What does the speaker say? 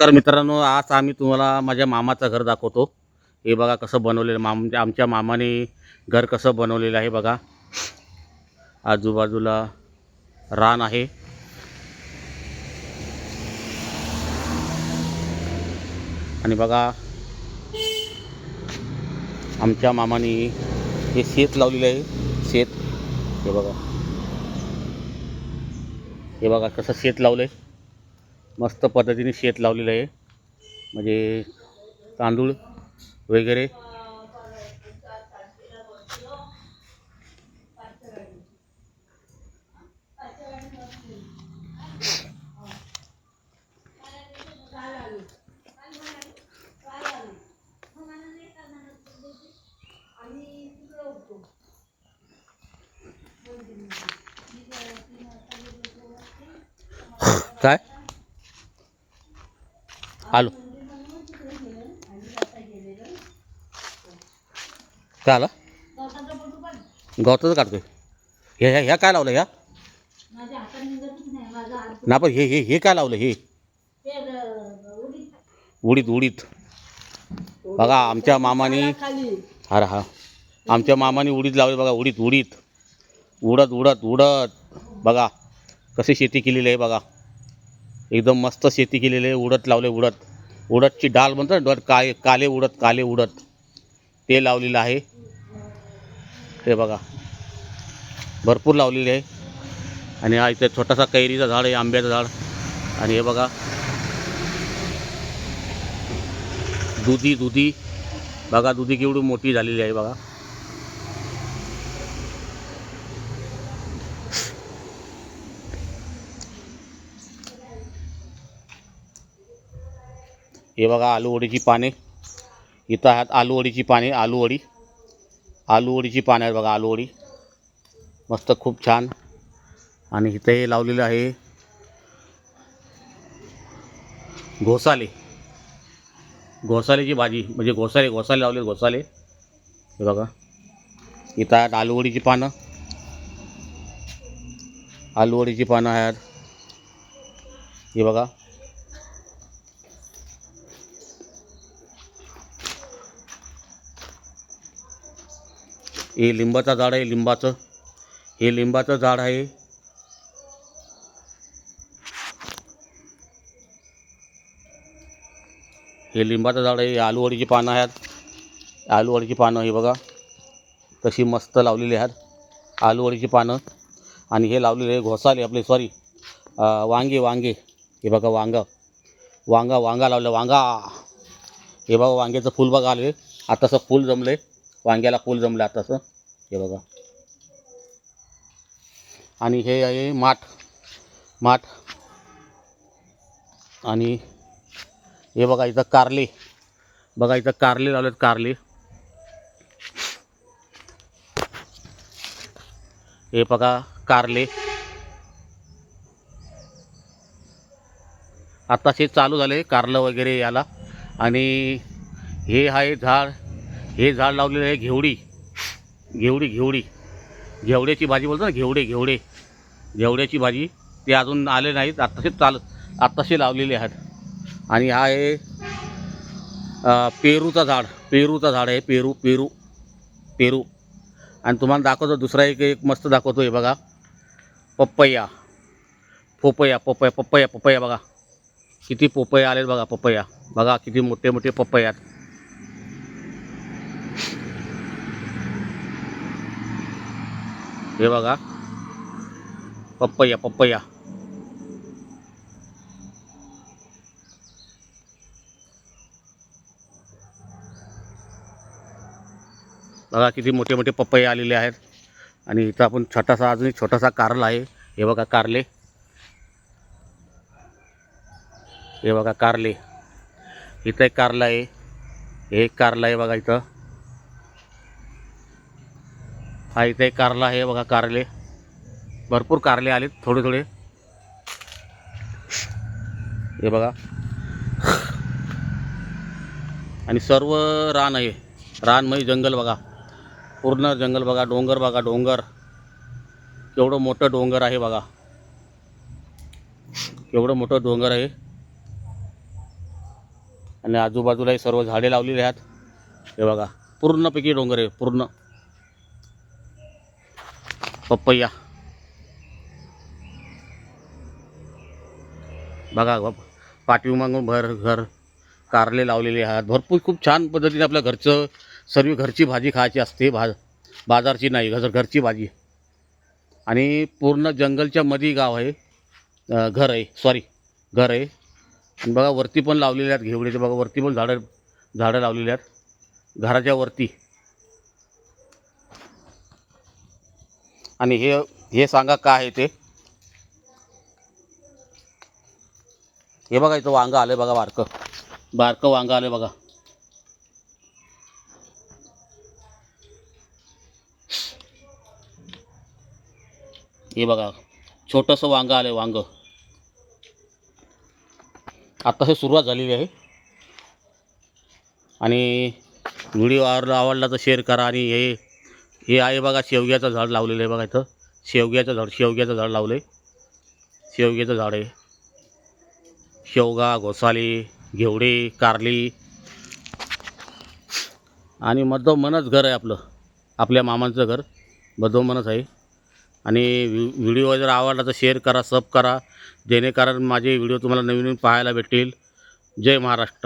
तर मित्रांनो आज आम्ही तुम्हाला माझ्या मामाचं घर दाखवतो. हे बघा कसं बनवलेलं माम म्हणजे आमच्या मामाने घर कसं बनवलेलं आहे बघा. आजूबाजूला रान आहे. आणि बघा आमच्या मामाने हे शेत लावलेलं आहे शेत. हे बघा. हे बघा कसं शेत लावलं आहे मस्त पद्धतीने शेत लावलेलं आहे. म्हणजे तांदूळ वगैरे. काय? आलो. काय आलं? गवताचं काढतोय. हे ह्या ह्या काय लावलं ह्या ना पण हे हे हे काय लावलं हे? उडीद उडीत उडीत बघा आमच्या मामाने खाली अरे हा. आमच्या मामाने उडीत लावले बघा उडीत उडीत उडत उडत उडत. बघा कशी शेती केलेली आहे बघा. एकदम मस्त शेती केलेली आहे उडत लावले उडत. उडतची डाल म्हणतात डर काय काळे काले उडत काले उडत. ते लावलेलं आहे. ते बघा. भरपूर लावलेले आहे. आणि हा इथे छोटासा कैरीचं झाड आहे आंब्याचं झाड. आणि हे बघा. दुधी दुधी. बघा दुधी केवढी मोठी झालेली आहे बघा. हे बघा आलूवडीची पाने. इथं आहेत आलूवडीची पाने आलूवडी आलूवडीची पाने आहेत बघा आलूवडी मस्त खूप छान. आणि इथं हे लावलेलं आहे घोसाले. घोसाल्याची भाजी म्हणजे घोसाले घोसाले लावले घोसाले. हे बघा. इथं आहेत आलूवडीची पानं. आलूवडीची पानं आहेत. हे बघा. हे लिंबाचं झाड आहे लिंबाचं. हे लिंबाचं झाड आहे. हे लिंबाचं झाड आहे हे आलूवडीची पानं आहेत. आलूवडीची पानं हे बघा तशी मस्त लावलेली आहेत. आलूवडीची पानं. आणि हे लावलेले घोसाले आपले सॉरी वांगे वांगे. हे बघा वांगा. वांगा वांगा लावलं वांगा. हे बघा वांग्याचं फूल बघा आले. आताचं फूल जमलं आहे वांग्याला फूल जमलं आताचं हे बघा. आणि हे आहे माठ. माठ. आणि हे बघा इथं कारले. बघा इथं कारले लावलेत कारले. हे बघा कारले. आत्ताचे चालू झाले कारलं वगैरे याला. आणि हे आहे झाड. हे झाड लावलेलं आहे घेवडी. घेवडी घेवडी. घेवड्याची भाजी बोलतो ना घेवडे घेवडे. घेवड्याची भाजी ते अजून आले नाहीत आत्ताशे चाल आत्ताशी लावलेले आहेत. आणि हा आहे पेरूचा झाड. पेरूचा झाड आहे पेरू पेरू पेरू. आणि तुम्हाला दाखवतो दुसरा एक एक मस्त दाखवतो हे बघा. Papaya. Papaya papaya papaya papaya बघा. किती पोपया आलेत बघा पपया. बघा किती मोठे मोठे पपया आहेत. हे बघा. पप्पया पप्पया बघा किती मोठे मोठे पपई आलेले आहेत. आणि इथं आपण छोटासा अजून एक छोटासा कारला आहे. हे बघा कारले. हे बघा कारले. इथं एक कारला आहे. हे एक कारला आहे बघा इथं. हा इथे एक कारला आहे बघा कारले. भरपूर कारले आलेत थोडे थोडे हे बघा. आणि सर्व रान आहे. रानमय जंगल बघा. पूर्ण जंगल बघा डोंगर बघा डोंगर. केवढं मोठं डोंगर आहे बघा. केवढं मोठं डोंगर आहे. आणि आजूबाजूलाही सर्व झाडे लावलेली आहेत. हे बघा. पूर्णपैकी डोंगर आहे पूर्ण. पपैया बघा बघ, पाठीमागून भर घर कारले लावलेले आहेत. भरपूर खूप छान पद्धतीने आपल्या घरचं सर्व घरची भाजी खायची असते. भा बाजारची नाही घर घरची भाजी. आणि पूर्ण जंगलच्या मध्ये गाव आहे. घर आहे. सॉरी घर आहे. आणि बघा वरती पण लावलेले आहेत घेवडीचे बघा वरती पण झाडं झाडं लावलेली आहेत. घराच्या वरती. आणि हे हे सांगा काय आहे ते? हे बघा इथं वांगं आलं बघा बारकं. बारकं वांगं आलं बघा. हे बघा छोटंसं वांगं आलं वांगं. आता हे सुरुवात झालेली आहे. आणि व्हिडिओ आवडला आवडला तर शेअर करा आणि हे हे आहे बघा शेवग्याचं झाड लावलेलं आहे बघा इथं. शेवग्याचं झाड शेवग्याचं झाड लावलं आहे शेवग्याचं झाड आहे. शेवगा घोसाले घेवडे कारली. आणि मधोमनच घर आहे आपलं. आपल्या मामांचं घर. मधोमनच आहे. आणि व्हिडिओ जर आवडला तर शेअर करा सब करा. जेणेकरून माझे व्हिडिओ तुम्हाला नवीन नवीन पाहायला भेटतील. जय महाराष्ट्र.